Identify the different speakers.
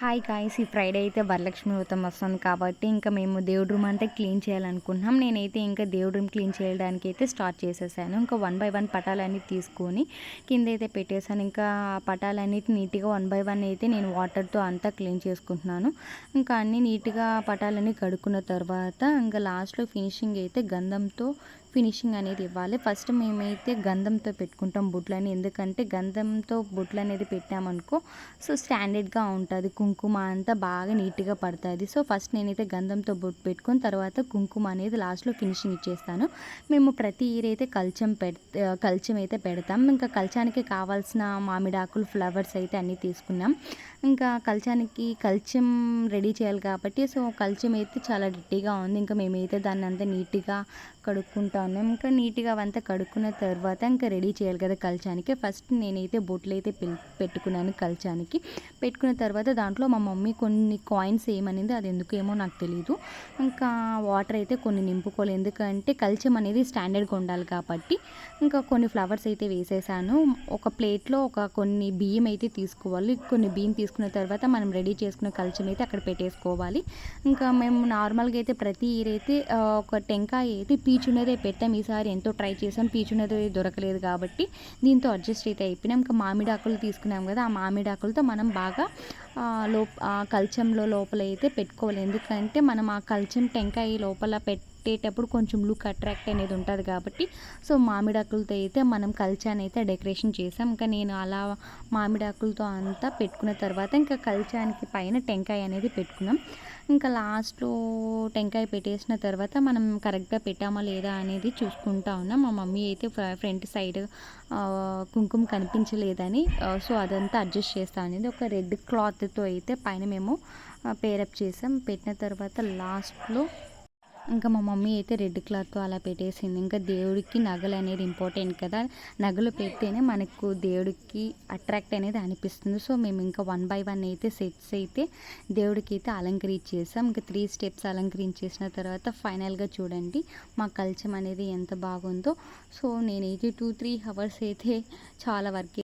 Speaker 1: Hi guys ఈ Friday అయితే వరలక్ష్మి వ్రతం వస్తుంది కాబట్టి ఇంకా మేము దేవుడి రూమ్ అంతా క్లీన్ చేయాలనుకుంటున్నాం. నేనైతే ఇంకా దేవుడి రూమ్ క్లీన్ చేయడానికి అయితే స్టార్ట్ చేసేసాను. ఇంకా వన్ బై వన్ పటాలన్నీ తీసుకొని కింద అయితే పెట్టేశాను. ఇంకా ఆ పటాలన్నిటి నీట్గా వన్ బై వన్ అయితే నేను వాటర్తో అంతా క్లీన్ చేసుకుంటున్నాను. ఇంకా అన్నీ నీట్గా పటాలన్నీ కడుక్కున్న తర్వాత ఇంకా లాస్ట్లో ఫినిషింగ్ అయితే గంధంతో ఫినిషింగ్ అనేది ఇవ్వాలి. ఫస్ట్ మేమైతే గంధంతో పెట్టుకుంటాం బుట్లని ఎందుకంటే గంధంతో బుట్లు అనేది పెట్టామనుకో సో స్టాండర్డ్గా ఉంటుంది. కుంకుమ అంతా బాగా నీట్గా పడుతుంది. సో ఫస్ట్ నేనైతే గంధంతో బొట్టు పెట్టుకొని తర్వాత కుంకుమ అనేది లాస్ట్లో ఫినిషింగ్ ఇచ్చేస్తాను. మేము ప్రతి ఇయర్ అయితే కల్చం పెడ కల్చం అయితే పెడతాం. ఇంకా కల్చానికి కావాల్సిన మామిడాకులు ఫ్లవర్స్ అయితే అన్నీ తీసుకున్నాం. ఇంకా కల్చానికి కల్చం రెడీ చేయాలి కాబట్టి సో కల్చం అయితే చాలా గట్టిగా ఉంది. ఇంకా మేమైతే దాన్ని అంతా నీట్గా కడుక్కుంటాం. కడుక్కుంటాను ఇంకా నీట్గా అవంతా కడుక్కున్న తర్వాత ఇంకా రెడీ చేయాలి కదా కల్చానికి. ఫస్ట్ నేనైతే బొట్లు అయితే పెట్టుకున్నాను కలచానికి. పెట్టుకున్న తర్వాత దాంట్లో మా మమ్మీ కొన్ని కాయిన్స్ ఏమనేది అది ఎందుకు ఏమో నాకు తెలియదు ఇంకా వాటర్ అయితే కొన్ని నింపుకోలేదు ఎందుకంటే కల్చం అనేది స్టాండర్డ్గా ఉండాలి కాబట్టి ఇంకా కొన్ని ఫ్లవర్స్ అయితే వేసేసాను. ఒక ప్లేట్లో ఒక కొన్ని బియ్యం అయితే తీసుకోవాలి. కొన్ని బియ్యం తీసుకున్న తర్వాత మనం రెడీ చేసుకున్న కల్చం అయితే అక్కడ పెట్టేసుకోవాలి. ఇంకా మేము నార్మల్గా అయితే ప్రతి ఇయర్ అయితే ఒక టెంకాయ అయితే పీచున్నదే పెట్టాం. ఈసారి ఎంతో ట్రై చేసాం పీచునది దొరకలేదు కాబట్టి దీంతో అడ్జస్ట్ అయితే అయిపోయినాం. ఇంకా మామిడాకులు తీసుకున్నాం కదా ఆ మామిడాకులతో మనం బాగా లో కల్చంలో లోపల అయితే పెట్టుకోవాలి. ఎందుకంటే మనం ఆ కల్చం టెంకాయ లోపల పెట్టేటప్పుడు కొంచెం లుక్ అట్రాక్ట్ అనేది ఉంటుంది కాబట్టి సో మామిడాకులతో అయితే మనం కల్చాన్ని అయితే డెకరేషన్ చేసాం. ఇంకా నేను అలా మామిడాకులతో అంతా పెట్టుకున్న తర్వాత ఇంకా కల్చానికి పైన టెంకాయ అనేది పెట్టుకున్నాం. ఇంకా లాస్ట్లో టెంకాయ పెట్టేసిన తర్వాత మనం కరెక్ట్గా పెట్టామా లేదా అనేది చూసుకుంటా ఉన్నాం. మా మమ్మీ అయితే ఫ్రంట్ సైడ్ కుంకుమ కనిపించలేదని సో అదంతా అడ్జస్ట్ చేస్తా అనేది ఒక రెడ్ క్లాత్తో అయితే పైన మేము పేరప్ చేసాం. పెట్టిన తర్వాత లాస్ట్లో ఇంకా మా మమ్మీ అయితే రెడ్ క్లాత్తో అలా పెట్టేసింది. ఇంకా దేవుడికి నగలు అనేది ఇంపార్టెంట్ కదా. నగలు పెడితేనే మనకు దేవుడికి అట్రాక్ట్ అనేది అనిపిస్తుంది. సో మేము ఇంకా వన్ బై వన్ అయితే సెట్స్ అయితే దేవుడికి అయితే అలంకరించేసాం ఇంకా త్రీ స్టెప్స్ అలంకరించేసిన తర్వాత ఫైనల్గా చూడండి మా కల్చం అనేది ఎంత బాగుందో. సో నేనైతే టూ త్రీ అవర్స్ అయితే చాలా వర్క్